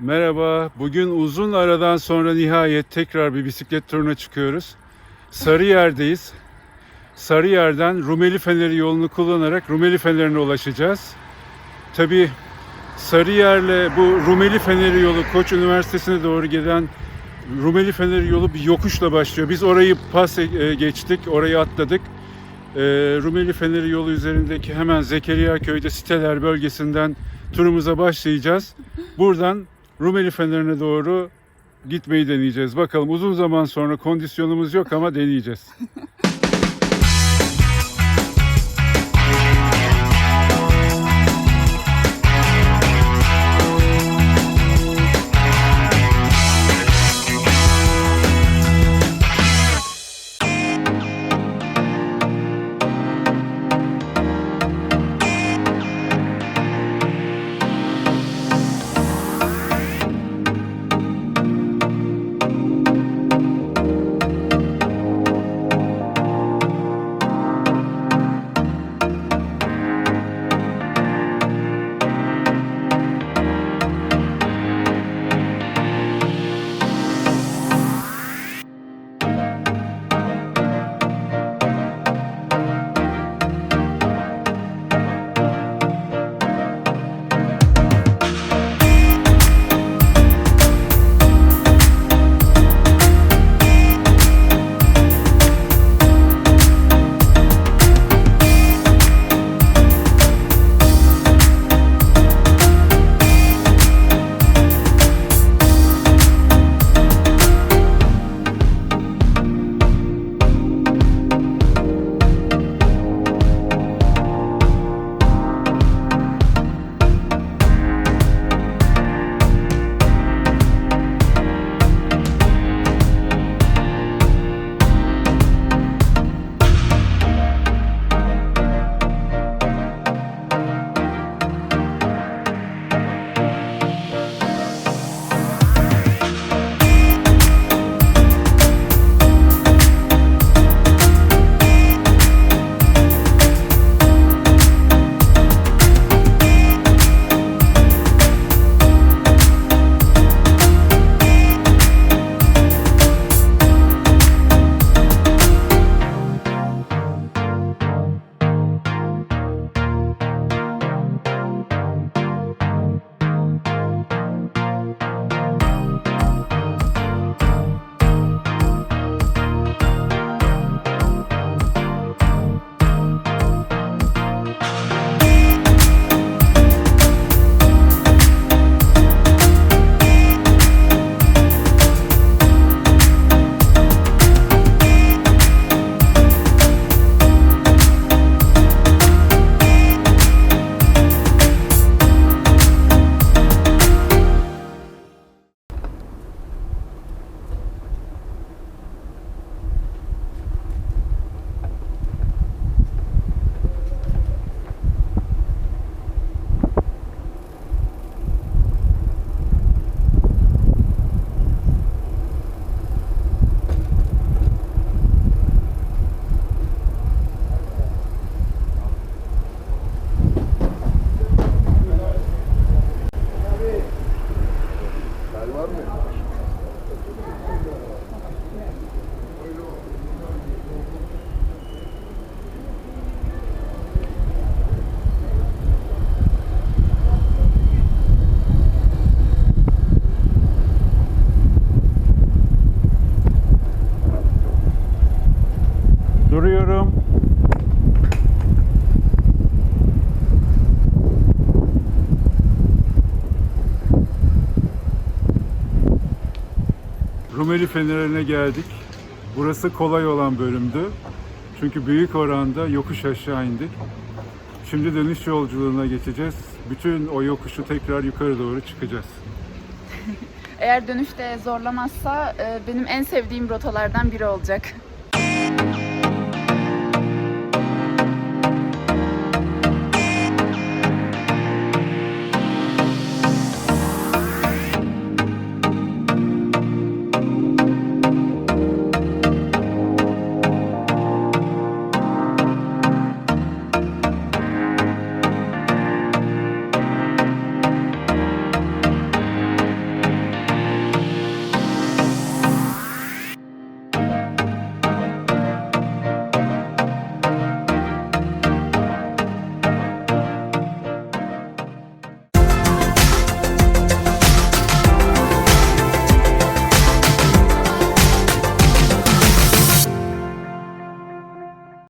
Merhaba. Bugün uzun aradan sonra nihayet tekrar bir bisiklet turuna çıkıyoruz. Sarıyer'deyiz. Sarıyer'den Rumeli Feneri yolunu kullanarak Rumeli Feneri'ne ulaşacağız. Tabii Sarıyer'le bu Rumeli Feneri yolu Koç Üniversitesi'ne doğru giden Rumeli Feneri yolu bir yokuşla başlıyor. Biz orayı pas e, geçtik, orayı atladık. E, Rumeli Feneri yolu üzerindeki hemen Zekeriya köyde siteler bölgesinden turumuza başlayacağız. Buradan Rumeli Feneri'ne doğru gitmeyi deneyeceğiz. Bakalım uzun zaman sonra kondisyonumuz yok ama deneyeceğiz. Rumeli Feneri'ne geldik. Burası kolay olan bölümdü. Çünkü büyük oranda yokuş aşağı indik. Şimdi dönüş yolculuğuna geçeceğiz. Bütün o yokuşu tekrar yukarı doğru çıkacağız. Eğer dönüşte zorlamazsa e, benim en sevdiğim rotalardan biri olacak.